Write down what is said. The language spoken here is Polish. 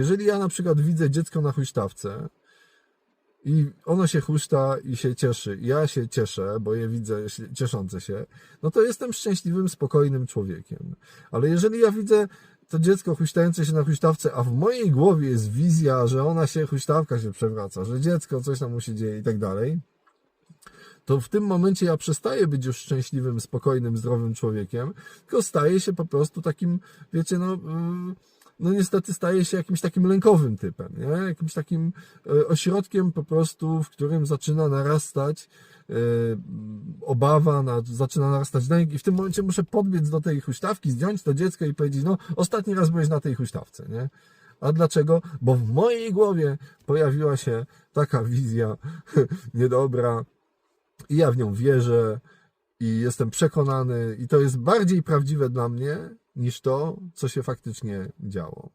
Jeżeli ja na przykład widzę dziecko na huśtawce i ono się huśta i się cieszy, i ja się cieszę, bo je widzę cieszące się, no to jestem szczęśliwym, spokojnym człowiekiem. Ale jeżeli ja widzę to dziecko huśtające się na huśtawce, a w mojej głowie jest wizja, że ona się, huśtawka się przewraca, że dziecko, coś tam mu się dzieje i tak dalej, to w tym momencie ja przestaję być już szczęśliwym, spokojnym, zdrowym człowiekiem, tylko staję się po prostu takim, wiecie, no, yy, no niestety staję się jakimś takim lękowym typem, nie? Jakimś takim e, ośrodkiem po prostu, w którym zaczyna narastać e, obawa, na, zaczyna narastać lęk i w tym momencie muszę podbiec do tej huśtawki, zdjąć to dziecko i powiedzieć, no ostatni raz byłeś na tej huśtawce, nie? A dlaczego? Bo w mojej głowie pojawiła się taka wizja niedobra, i ja w nią wierzę i jestem przekonany, i to jest bardziej prawdziwe dla mnie niż to, co się faktycznie działo.